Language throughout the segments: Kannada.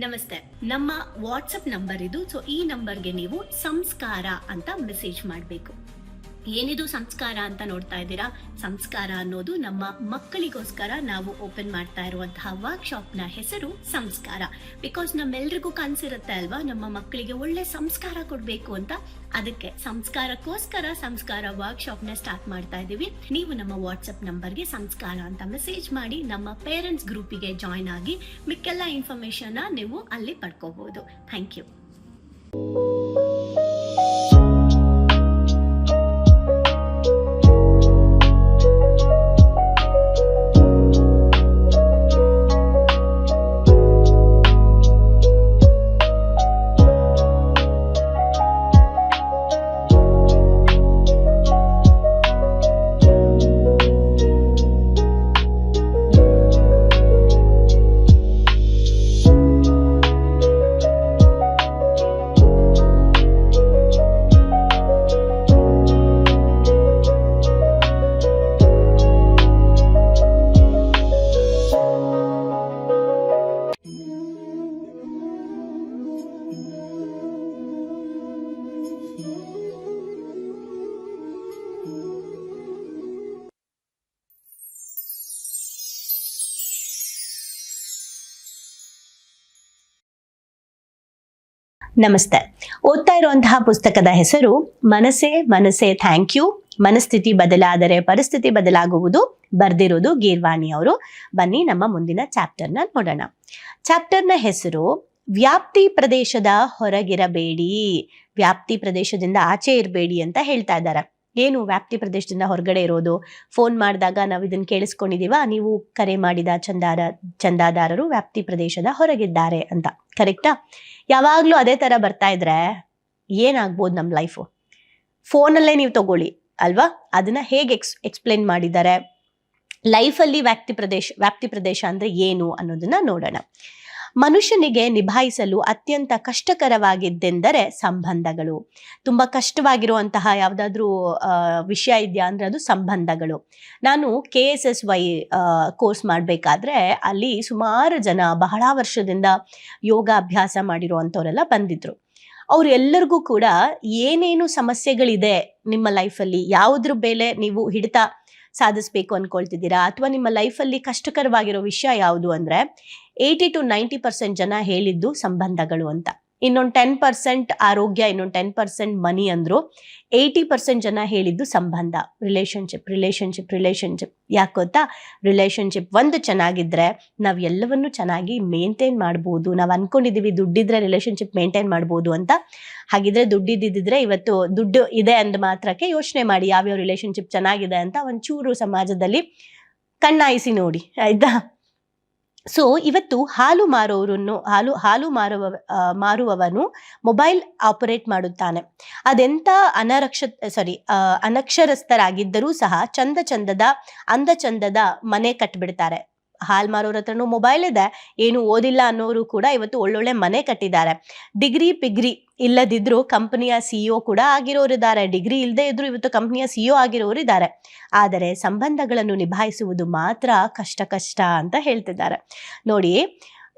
ನಮಸ್ತೆ. ನಮ್ಮ ವಾಟ್ಸಪ್ ನಂಬರ್ ಇದು ಸೊ ಈ ನಂಬರ್ಗೆ ನೀವು ಸಂಸ್ಕಾರ ಅಂತ ಮೆಸೇಜ್ ಮಾಡಬೇಕು. ಏನಿದು ಸಂಸ್ಕಾರ ಅಂತ ನೋಡ್ತಾ ಇದ್ದೀರಾ? ಸಂಸ್ಕಾರ ಅನ್ನೋದು ನಮ್ಮ ಮಕ್ಕಳಿಗೋಸ್ಕರ ನಾವು ಓಪನ್ ಮಾಡ್ತಾ ಇರುವಂತಹ ವರ್ಕ್ಶಾಪ್ನ ಹೆಸರು ಸಂಸ್ಕಾರ. ಬಿಕಾಸ್ ನಮ್ಮೆಲ್ರಿಗೂ ಕನ್ಸಿರುತ್ತೆ ಅಲ್ವಾ? ನಮ್ಮ ಮಕ್ಕಳಿಗೆ ಒಳ್ಳೆ ಸಂಸ್ಕಾರ ಕೊಡ್ಬೇಕು ಅಂತ. ಅದಕ್ಕೆ ಸಂಸ್ಕಾರಕ್ಕೋಸ್ಕರ ಸಂಸ್ಕಾರ ವರ್ಕ್ಶಾಪ್ನ ಸ್ಟಾರ್ಟ್ ಮಾಡ್ತಾ ಇದೀವಿ ನೀವು ನಮ್ಮ ವಾಟ್ಸಪ್ ನಂಬರ್ಗೆ ಸಂಸ್ಕಾರ ಅಂತ ಮೆಸೇಜ್ ಮಾಡಿ ನಮ್ಮ ಪೇರೆಂಟ್ಸ್ ಗ್ರೂಪಿಗೆ ಜಾಯ್ನ್ ಆಗಿ ಮಿಕ್ಕೆಲ್ಲ ಇನ್ಫಾರ್ಮೇಶನ್ ನೀವು ಅಲ್ಲಿ ಪಡ್ಕೋಬಹುದು. ಥ್ಯಾಂಕ್ ಯು ನಮಸ್ತೆ. ಓದ್ತಾ ಇರುವಂತಹ ಪುಸ್ತಕದ ಹೆಸರು ಮನಸ್ಸೇ ಮನಸ್ಸೇ ಥ್ಯಾಂಕ್ ಯು. ಮನಸ್ಥಿತಿ ಬದಲಾದರೆ ಪರಿಸ್ಥಿತಿ ಬದಲಾಗುವುದು. ಬರ್ದಿರೋದು ಗೀರ್ವಾಣಿ ಅವರು. ಬನ್ನಿ ನಮ್ಮ ಮುಂದಿನ ಚಾಪ್ಟರ್ನ ನೋಡೋಣ. ಚಾಪ್ಟರ್ನ ಹೆಸರು ವ್ಯಾಪ್ತಿ ಪ್ರದೇಶದ ಹೊರಗಿರಬೇಡಿ. ವ್ಯಾಪ್ತಿ ಪ್ರದೇಶದಿಂದ ಆಚೆ ಇರಬೇಡಿ ಅಂತ ಹೇಳ್ತಾ ಇದ್ದಾರೆ. ಏನು ವ್ಯಾಪ್ತಿ ಪ್ರದೇಶದಿಂದ ಹೊರಗಡೆ ಇರೋದು? ಫೋನ್ ಮಾಡಿದಾಗ ನಾವು ಇದನ್ನು ಕೇಳಿಸ್ಕೊಂಡಿದ್ದೀವ? ನೀವು ಕರೆ ಮಾಡಿದ ಚಂದಾರ, ಚಂದಾದಾರರು ವ್ಯಾಪ್ತಿ ಪ್ರದೇಶದ ಹೊರಗಿದ್ದಾರೆ ಅಂತ. ಕರೆಕ್ಟಾ? ಯಾವಾಗಲೂ ಅದೇ ಥರ ಬರ್ತಾ ಇದ್ರೆ ಏನಾಗ್ಬೋದು ನಮ್ಮ ಲೈಫು? ಫೋನಲ್ಲೇ ನೀವು ತಗೊಳ್ಳಿ, ಅಲ್ವಾ? ಅದನ್ನ ಹೇಗೆ ಎಕ್ಸ್, ಎಕ್ಸ್ಪ್ಲೇನ್ ಮಾಡಿದ್ದಾರೆ? ಲೈಫಲ್ಲಿ ವ್ಯಾಪ್ತಿ ಪ್ರದೇಶ ವ್ಯಾಪ್ತಿ ಪ್ರದೇಶ ಅಂದ್ರೆ ಏನು ಅನ್ನೋದನ್ನ ನೋಡೋಣ. ಮನುಷ್ಯನಿಗೆ ನಿಭಾಯಿಸಲು ಅತ್ಯಂತ ಕಷ್ಟಕರವಾಗಿದ್ದೆಂದರೆ ಸಂಬಂಧಗಳು. ತುಂಬ ಕಷ್ಟವಾಗಿರುವಂತಹ ಯಾವುದಾದ್ರೂ ವಿಷಯ ಇದೆಯಾ ಅಂದರೆ ಅದು ಸಂಬಂಧಗಳು. ನಾನು K S S Y course ಮಾಡಬೇಕಾದ್ರೆ ಅಲ್ಲಿ ಸುಮಾರು ಜನ ಬಹಳ ವರ್ಷದಿಂದ ಯೋಗ ಅಭ್ಯಾಸ ಮಾಡಿರುವಂಥವರೆಲ್ಲ ಬಂದಿದ್ರು. ಅವ್ರು ಎಲ್ಲರಿಗೂ ಕೂಡ ಏನೇನು ಸಮಸ್ಯೆಗಳಿದೆ ನಿಮ್ಮ ಲೈಫಲ್ಲಿ ಯಾವುದ್ರ ಮೇಲೆ ನೀವು ಹಿಡಿತ ಸಾಧಿಸ್ಬೇಕು ಅನ್ಕೊಳ್ತಿದ್ದೀರಾ? ಅಥವಾ ನಿಮ್ಮ ಲೈಫಲ್ಲಿ ಕಷ್ಟಕರವಾಗಿರೋ ವಿಷಯ ಯಾವುದು ಅಂದರೆ ಏಯ್ಟಿ ಟು ನೈಂಟಿ ಪರ್ಸೆಂಟ್ ಜನ ಹೇಳಿದ್ದು ಸಂಬಂಧಗಳು ಅಂತ. ಇನ್ನೊಂದು ಟೆನ್ ಪರ್ಸೆಂಟ್ ಆರೋಗ್ಯ, ಇನ್ನೊಂದು ಟೆನ್ ಪರ್ಸೆಂಟ್ ಮನಿ ಅಂದರು ಏಯ್ಟಿ ಪರ್ಸೆಂಟ್ ಜನ ಹೇಳಿದ್ದು ಸಂಬಂಧ. ರಿಲೇಷನ್ಶಿಪ್ ರಿಲೇಷನ್ಶಿಪ್ ರಿಲೇಷನ್ಶಿಪ್ ಯಾಕೆ ಗೊತ್ತಾ? ರಿಲೇಷನ್ಶಿಪ್ ಒಂದು ಚೆನ್ನಾಗಿದ್ದರೆ ನಾವು ಎಲ್ಲವನ್ನು ಚೆನ್ನಾಗಿ ಮೇಂಟೈನ್ ಮಾಡ್ಬೋದು. ನಾವು ಅಂದ್ಕೊಂಡಿದ್ದೀವಿ ದುಡ್ಡಿದ್ರೆ ರಿಲೇಷನ್ಶಿಪ್ ಮೇಂಟೈನ್ ಮಾಡ್ಬೋದು ಅಂತ. ಹಾಗಿದ್ರೆ ದುಡ್ಡಿದ್ದಿದ್ರೆ ಇವತ್ತು ದುಡ್ಡು ಇದೆ ಅಂದ ಮಾತ್ರಕ್ಕೆ ಯೋಚನೆ ಮಾಡಿ ಯಾವ್ಯಾವ ರಿಲೇಷನ್ಶಿಪ್ ಚೆನ್ನಾಗಿದೆ ಅಂತ ಒಂಚೂರು ಸಮಾಜದಲ್ಲಿ ಕಣ್ಣಾಯಿಸಿ ನೋಡಿ. ಆಯ್ತಾ? ಸೊ ಇವತ್ತು ಹಾಲು ಮಾರೋರನ್ನು, ಹಾಲು ಹಾಲು ಮಾರುವ ಮಾರುವವನು ಮೊಬೈಲ್ ಆಪರೇಟ್ ಮಾಡುತ್ತಾನೆ. ಅದೆಂತ ಅನರಕ್ಷ, ಸಾರಿ ಅನಕ್ಷರಸ್ಥರಾಗಿದ್ದರೂ ಸಹ ಚಂದ ಚಂದದ, ಅಂದ ಚಂದದ ಮನೆ ಕಟ್ಬಿಡ್ತಾರೆ. ಹಾಲ್ ಮಾರೋರ ಹತ್ರನೂ ಮೊಬೈಲ್ ಇದೆ. ಏನು ಓದಿಲ್ಲ ಅನ್ನೋರು ಕೂಡ ಇವತ್ತು ಒಳ್ಳೊಳ್ಳೆ ಮನೆ ಕಟ್ಟಿದ್ದಾರೆ. ಡಿಗ್ರಿ ಪಿಗ್ರಿ ಇಲ್ಲದಿದ್ರು ಕಂಪನಿಯ ಸಿಇಒ ಕೂಡ ಆಗಿರೋರಿದ್ದಾರೆ ಡಿಗ್ರಿ ಇಲ್ಲದೆ ಇದ್ರು ಇವತ್ತು ಕಂಪನಿಯ ಸಿಇಒ ಆಗಿರೋರು ಇದ್ದಾರೆ. ಆದರೆ ಸಂಬಂಧಗಳನ್ನು ನಿಭಾಯಿಸುವುದು ಮಾತ್ರ ಕಷ್ಟ ಕಷ್ಟ ಅಂತ ಹೇಳ್ತಿದ್ದಾರೆ. ನೋಡಿ,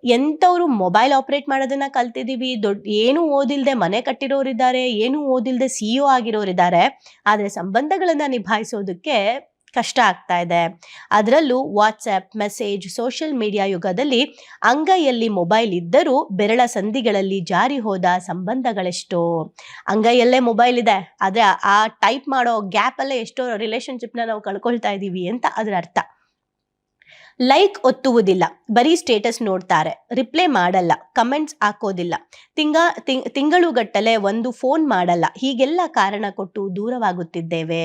ಎಂಥವ್ರು ಮೊಬೈಲ್ ಆಪರೇಟ್ ಮಾಡೋದನ್ನ ಕಲ್ತಿದೀವಿ ದೊಡ್ಡ ಏನು ಓದಿಲ್ದೆ ಮನೆ ಕಟ್ಟಿರೋರಿದ್ದಾರೆ, ಏನು ಓದಿಲ್ದೆ ಸಿಇಒ ಆಗಿರೋರಿದ್ದಾರೆ. ಆದರೆ ಸಂಬಂಧಗಳನ್ನ ನಿಭಾಯಿಸೋದಕ್ಕೆ ಕಷ್ಟ ಆಗ್ತಾ ಇದೆ. ಅದರಲ್ಲೂ ವಾಟ್ಸಪ್ ಮೆಸೇಜ್ ಸೋಷಿಯಲ್ ಮೀಡಿಯಾ ಯುಗದಲ್ಲಿ ಅಂಗೈಯಲ್ಲಿ ಮೊಬೈಲ್ ಇದ್ದರೂ ಬೆರಳ ಸಂಧಿಗಳಲ್ಲಿ ಜಾರಿ ಹೋದ ಸಂಬಂಧಗಳೆಷ್ಟೋ. ಅಂಗೈಯಲ್ಲೇ ಮೊಬೈಲ್ ಇದೆ, ಆದರೆ ಆ ಟೈಪ್ ಮಾಡೋ ಗ್ಯಾಪಲ್ಲೇ ಎಷ್ಟೋ ರಿಲೇಷನ್ಶಿಪ್ನ ನಾವು ಕಳ್ಕೊಳ್ತಾ ಇದ್ದೀವಿ ಅಂತ ಅದರ ಅರ್ಥ ಲೈಕ್ ಒತ್ತುವುದಿಲ್ಲ. ಬರೀ ಸ್ಟೇಟಸ್ ನೋಡ್ತಾರೆ. ರಿಪ್ಲೈ ಮಾಡಲ್ಲ. ಕಮೆಂಟ್ಸ್ ಹಾಕೋದಿಲ್ಲ. ತಿಂಗ ತಿಂಗಳು ತಿಂಗಳುಗಟ್ಟಲೆ ಒಂದು ಫೋನ್ ಮಾಡಲ್ಲ. ಹೀಗೆಲ್ಲ ಕಾರಣ ಕೊಟ್ಟು ದೂರವಾಗುತ್ತಿದ್ದೇವೆ.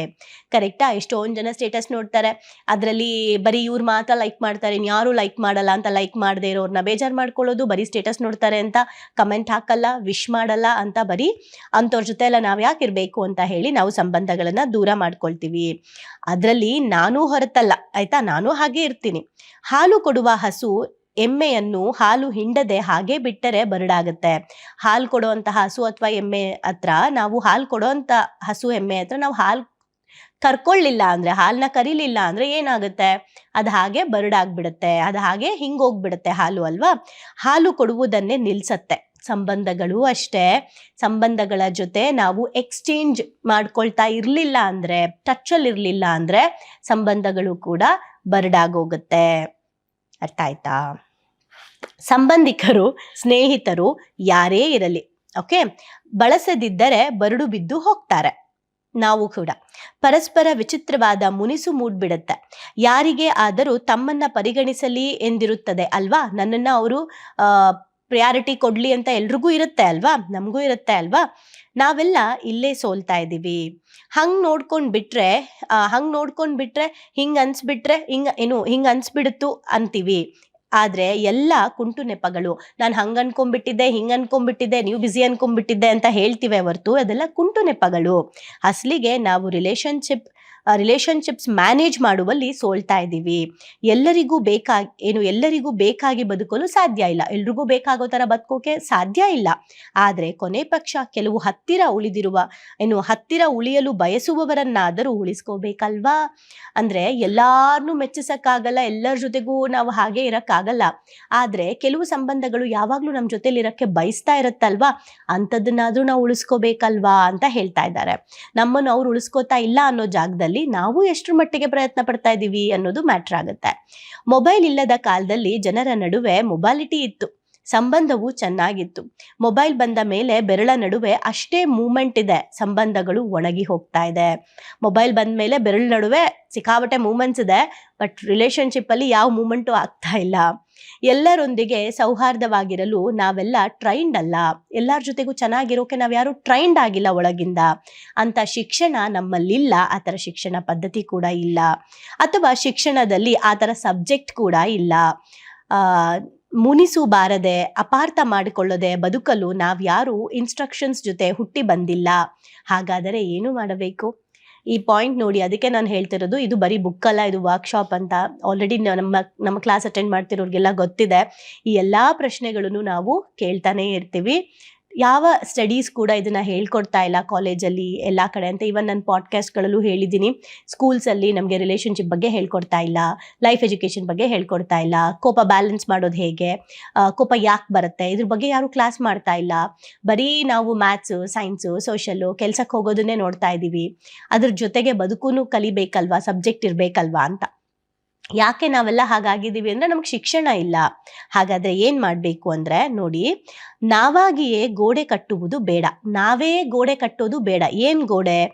ಕರೆಕ್ಟಾ ಎಷ್ಟೊಂದು ಜನ ಸ್ಟೇಟಸ್ ನೋಡ್ತಾರೆ. ಅದರಲ್ಲಿ ಬರೀ ಇವ್ರು ಮಾತ್ರ ಲೈಕ್ ಮಾಡ್ತಾರೆ. ಇನ್ಯಾರು ಲೈಕ್ ಮಾಡಲ್ಲ ಅಂತ ಲೈಕ್ ಮಾಡದೇ ಇರೋರ್ನ ಬೇಜಾರು ಮಾಡ್ಕೊಳ್ಳೋದು. ಬರೀ ಸ್ಟೇಟಸ್ ನೋಡ್ತಾರೆ ಅಂತ ಕಮೆಂಟ್ ಹಾಕಲ್ಲ ವಿಶ್ ಮಾಡಲ್ಲ ಅಂತ ಬರೀ ಅಂಥವ್ರ ಜೊತೆ ಎಲ್ಲ ನಾವು ಯಾಕೆ ಇರಬೇಕು ಅಂತ ಹೇಳಿ ನಾವು ಸಂಬಂಧಗಳನ್ನ ದೂರ ಮಾಡ್ಕೊಳ್ತೀವಿ. ಅದರಲ್ಲಿ ನಾನು ಹೊರತಲ್ಲ. ಆಯ್ತಾ? ನಾನು ಹಾಗೆ ಇರ್ತೀನಿ. ಹಾಲು ಕೊಡುವ ಹಸು ಎಮ್ಮೆಯನ್ನು ಹಾಲು ಹಿಂಡದೆ ಹಾಗೆ ಬಿಟ್ಟರೆ ಬರಡಾಗುತ್ತೆ. ಹಾಲು ಕೊಡುವಂತಹ ಹಸು ಅಥವಾ ಎಮ್ಮೆ ಹತ್ರ ನಾವು ಹಾಲು ಕೊಡುವಂತ ಹಸು, ಎಮ್ಮೆ ಹತ್ರ ನಾವು ಹಾಲು ಕರ್ಕೊಳ್ಳಿಲ್ಲ ಅಂದ್ರೆ, ಹಾಲನ್ನ ಕರೀಲಿಲ್ಲ ಅಂದ್ರೆ ಏನಾಗುತ್ತೆ? ಅದು ಹಾಗೆ ಬರಡಾಗ್ಬಿಡುತ್ತೆ, ಅದು ಹಾಗೆ ಹಿಂಗೋಗ್ಬಿಡುತ್ತೆ ಹಾಲು ಅಲ್ವಾ? ಹಾಲು ಕೊಡುವುದನ್ನೇ ನಿಲ್ಸತ್ತೆ ಸಂಬಂಧಗಳು ಅಷ್ಟೇ. ಸಂಬಂಧಗಳ ಜೊತೆ ನಾವು ಎಕ್ಸ್ಚೇಂಜ್ ಮಾಡ್ಕೊಳ್ತಾ ಇರಲಿಲ್ಲ ಅಂದ್ರೆ ಇರಲಿಲ್ಲ ಅಂದ್ರೆ ಸಂಬಂಧಗಳು ಕೂಡ ಬರಡಾಗೋಗುತ್ತೆ. ಅರ್ಥ ಆಯ್ತಾ? ಸಂಬಂಧಿಕರು, ಸ್ನೇಹಿತರು ಯಾರೇ ಇರಲಿ, ಓಕೆ? ಬಳಸದಿದ್ದರೆ ಬರಡು ಬಿದ್ದು ಹೋಗ್ತಾರೆ. ನಾವು ಕೂಡ. ಪರಸ್ಪರ ವಿಚಿತ್ರವಾದ ಮುನಿಸು ಮೂಡ್ಬಿಡುತ್ತೆ. ಯಾರಿಗೆ ಆದರೂ ತಮ್ಮನ್ನ ಪರಿಗಣಿಸಲಿ ಎಂದಿರುತ್ತದೆ ಅಲ್ವಾ? ನನ್ನನ್ನು ಅವರು ಪ್ರಿಯಾರಿಟಿ ಕೊಡ್ಲಿ ಅಂತ ಎಲ್ರಿಗೂ ಇರುತ್ತೆ ಅಲ್ವಾ? ನಮಗೂ ಇರುತ್ತೆ ಅಲ್ವಾ? ನಾವೆಲ್ಲ ಇಲ್ಲೇ ಸೋಲ್ತಾ ಇದ್ದೀವಿ. ಹಂಗೆ ನೋಡ್ಕೊಂಡು ಬಿಟ್ರೆ ಹಂಗೆ ನೋಡ್ಕೊಂಡು ಬಿಟ್ಟರೆ ಹಿಂಗ್ ಅನ್ಸ್ಬಿಟ್ರೆ ಹಿಂಗೆ, ಏನು, ಹಿಂಗೆ ಅನ್ಸ್ಬಿಡುತ್ತು ಅಂತೀವಿ. ಆದರೆ ಎಲ್ಲ ಕುಂಟು ನೆಪಗಳು. ನಾನು ಹಂಗೆ ಅನ್ಕೊಂಡ್ಬಿಟ್ಟಿದ್ದೆ, ಹಿಂಗೆ ಅನ್ಕೊಂಡ್ಬಿಟ್ಟಿದ್ದೆ, ನೀವು ಬಿಸಿ ಅನ್ಕೊಂಡ್ಬಿಟ್ಟಿದ್ದೆ ಅಂತ ಹೇಳ್ತೀವಿ ಹೊರತು ಅದೆಲ್ಲ ಕುಂಟು ನೆಪಗಳು. ಅಸಲಿಗೆ ನಾವು ರಿಲೇಶನ್ಶಿಪ್ ರಿಲೇಶನ್ಶಿಪ್ಸ್ ಮ್ಯಾನೇಜ್ ಮಾಡುವಲ್ಲಿ ಸೋಲ್ತಾ ಇದ್ದೀವಿ. ಎಲ್ಲರಿಗೂ ಬೇಕಾಗಿ ಏನು, ಎಲ್ಲರಿಗೂ ಬೇಕಾಗಿ ಬದುಕಲು ಸಾಧ್ಯ ಇಲ್ಲ. ಎಲ್ರಿಗೂ ಬೇಕಾಗೋ ಥರ ಬದುಕೋಕೆ ಸಾಧ್ಯ ಇಲ್ಲ. ಆದರೆ ಕೊನೆ ಪಕ್ಷ ಕೆಲವು ಹತ್ತಿರ ಉಳಿದಿರುವ, ಏನು, ಹತ್ತಿರ ಉಳಿಯಲು ಬಯಸುವವರನ್ನಾದರೂ ಉಳಿಸ್ಕೋಬೇಕಲ್ವಾ? ಅಂದರೆ ಎಲ್ಲಾರನ್ನು ಮೆಚ್ಚಿಸೋಕ್ಕಾಗಲ್ಲ, ಎಲ್ಲರ ಜೊತೆಗೂ ನಾವು ಹಾಗೆ ಇರೋಕ್ಕಾಗಲ್ಲ. ಆದರೆ ಕೆಲವು ಸಂಬಂಧಗಳು ಯಾವಾಗಲೂ ನಮ್ಮ ಜೊತೆಲಿ ಇರೋಕ್ಕೆ ಬಯಸ್ತಾ ಇರುತ್ತಲ್ವಾ? ಅಂಥದ್ದನ್ನಾದರೂ ನಾವು ಉಳಿಸ್ಕೋಬೇಕಲ್ವಾ ಅಂತ ಹೇಳ್ತಾ ಇದ್ದಾರೆ. ನಮ್ಮನ್ನು ಅವ್ರು ಉಳಿಸ್ಕೋತಾ ಇಲ್ಲ ಅನ್ನೋ ಜಾಗದಲ್ಲಿ ನಾವು ಎಷ್ಟರ ಮಟ್ಟಿಗೆ ಪ್ರಯತ್ನ ಪಡ್ತಾ ಇದ್ದೀವಿ ಅನ್ನೋದು ಮ್ಯಾಟ್ರ್ ಆಗುತ್ತೆ. ಮೊಬೈಲ್ ಇಲ್ಲದ ಕಾಲದಲ್ಲಿ ಜನರ ನಡುವೆ ಮೊಬಾಲಿಟಿ ಇತ್ತು, ಸಂಬಂಧವು ಚೆನ್ನಾಗಿತ್ತು. ಮೊಬೈಲ್ ಬಂದ ಮೇಲೆ ಬೆರಳ ನಡುವೆ ಅಷ್ಟೇ ಮೂಮೆಂಟ್ ಇದೆ, ಸಂಬಂಧಗಳು ಒಣಗಿ ಹೋಗ್ತಾ ಇದೆ. ಮೊಬೈಲ್ ಬಂದ ಮೇಲೆ ಬೆರಳ ನಡುವೆ ಸಿಕ್ಕಾಪಟ್ಟೆ ಮೂಮೆಂಟ್ಸ್ ಇದೆ, ಬಟ್ ರಿಲೇಶನ್ಶಿಪ್ ಅಲ್ಲಿ ಯಾವ ಮೂಮೆಂಟು ಆಗ್ತಾ ಇಲ್ಲ. ಎಲ್ಲರೊಂದಿಗೆ ಸೌಹಾರ್ದವಾಗಿರಲು ನಾವೆಲ್ಲ ಟ್ರೈನ್ಡ್ ಅಲ್ಲ. ಎಲ್ಲರ ಜೊತೆಗೂ ಚೆನ್ನಾಗಿರೋಕೆ ನಾವು ಯಾರು ಟ್ರೈನ್ಡ್ ಆಗಿಲ್ಲ ಒಳಗಿಂದ. ಅಂತ ಶಿಕ್ಷಣ ನಮ್ಮಲ್ಲಿಲ್ಲ. ಆ ಥರ ಶಿಕ್ಷಣ ಪದ್ಧತಿ ಕೂಡ ಇಲ್ಲ. ಅಥವಾ ಶಿಕ್ಷಣದಲ್ಲಿ ಆ ಥರ ಸಬ್ಜೆಕ್ಟ್ ಕೂಡ ಇಲ್ಲ. ಮುನಿಸು ಬಾರದೆ ಅಪಾರ್ಥ ಮಾಡಿಕೊಳ್ಳದೆ ಬದುಕಲು ನಾವ್ಯಾರು ಇನ್ಸ್ಟ್ರಕ್ಷನ್ಸ್ ಜೊತೆ ಹುಟ್ಟಿ ಬಂದಿಲ್ಲ. ಹಾಗಾದರೆ ಏನು ಮಾಡಬೇಕು? ಈ ಪಾಯಿಂಟ್ ನೋಡಿ, ಅದಕ್ಕೆ ನಾನು ಹೇಳ್ತಿರೋದು, ಇದು ಬರೀ ಬುಕ್ ಅಲ್ಲ, ಇದು ವರ್ಕ್ಶಾಪ್ ಅಂತ. ಆಲ್ರೆಡಿ ನಮ್ಮ ನಮ್ಮ ಕ್ಲಾಸ್ ಅಟೆಂಡ್ ಮಾಡ್ತಿರೋರಿಗೆಲ್ಲ ಗೊತ್ತಿದೆ. ಈ ಎಲ್ಲ ಪ್ರಶ್ನೆಗಳನ್ನು ನಾವು ಕೇಳ್ತಾನೆ ಇರ್ತೀವಿ. ಯಾವ ಸ್ಟಡೀಸ್ ಕೂಡ ಇದನ್ನ ಹೇಳ್ಕೊಡ್ತಾ ಇಲ್ಲ ಕಾಲೇಜಲ್ಲಿ ಎಲ್ಲ ಕಡೆ ಅಂತ. ಇವನ್ ನನ್ನ ಪಾಡ್ಕಾಸ್ಟ್ಗಳಲ್ಲೂ ಹೇಳಿದ್ದೀನಿ. ಸ್ಕೂಲ್ಸಲ್ಲಿ ನಮಗೆ ರಿಲೇಶನ್ಶಿಪ್ ಬಗ್ಗೆ ಹೇಳ್ಕೊಡ್ತಾ ಇಲ್ಲ. ಲೈಫ್ ಎಜುಕೇಷನ್ ಬಗ್ಗೆ ಹೇಳ್ಕೊಡ್ತಾ ಇಲ್ಲ. ಕೋಪ ಬ್ಯಾಲೆನ್ಸ್ ಮಾಡೋದು ಹೇಗೆ? ಕೋಪ ಯಾಕೆ ಬರುತ್ತೆ? ಇದ್ರ ಬಗ್ಗೆ ಯಾರು ಕ್ಲಾಸ್ ಮಾಡ್ತಾ ಇಲ್ಲ. ಬರೀ ನಾವು ಮ್ಯಾಥ್ಸು ಸೈನ್ಸು ಸೋಷಲು ಕೆಲ್ಸಕ್ಕೆ ಹೋಗೋದನ್ನೇ ನೋಡ್ತಾ ಇದ್ದೀವಿ ಅದ್ರ ಜೊತೆಗೆ ಬದುಕೂ ಕಲಿಬೇಕಲ್ವಾ? ಸಬ್ಜೆಕ್ಟ್ ಇರಬೇಕಲ್ವಾ ಅಂತ. ಯಾಕೆ ನಾವೆಲ್ಲ ಹಾಗಾಗಿದ್ದೀವಿ ಅಂದ್ರೆ ನಮ್ಗೆ ಶಿಕ್ಷಣ ಇಲ್ಲ. ಹಾಗಾದ್ರೆ ಏನು ಮಾಡಬೇಕು ಅಂದ್ರೆ ನೋಡಿ, ನಾವಾಗಿಯೇ ಗೋಡೆ ಕಟ್ಟುವುದು ಬೇಡ. ನಾವೇ ಗೋಡೆ ಕಟ್ಟೋದು ಬೇಡ. ಏನು ಗೋಡೆ?